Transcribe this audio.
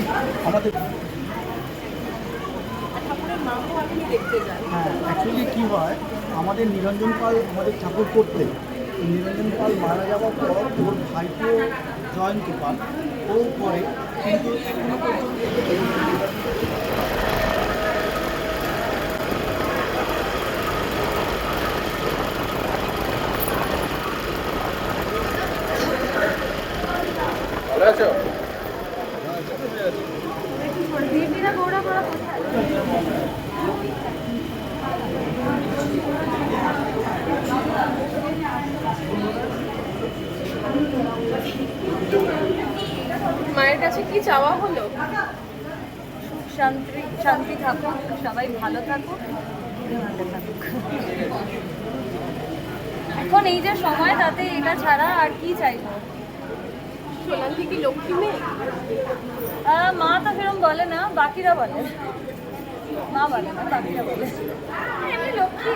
ঠিক আমাদের ঠাকুরের মাকেও আপনি দেখতে যান। হ্যাঁ অ্যাকচুয়ালি কী হয় আমাদের নিরঞ্জন পাল আমাদের ঠাকুর করতেন। তো নিরঞ্জন পাল মারা যাওয়ার পর ওর ভাইপো জয়ন্ত পাল ও করে কিন্তু এখনও পর্যন্ত দিদিরা মায়ের কাছে কি চাওয়া হলো? সুখ শান্তি শান্তি থাকুক সবাই ভালো থাকুক থাকুক। এখন এই যে সময় তাতে এটা ছাড়া আর কি চাইব? সোনালি কি লক্ষ্মী মেয়ে? মা তো সেরকম বলে না বাকিরা বলে। মা বলে না বাকিরা বলে। এমনি লক্ষ্মী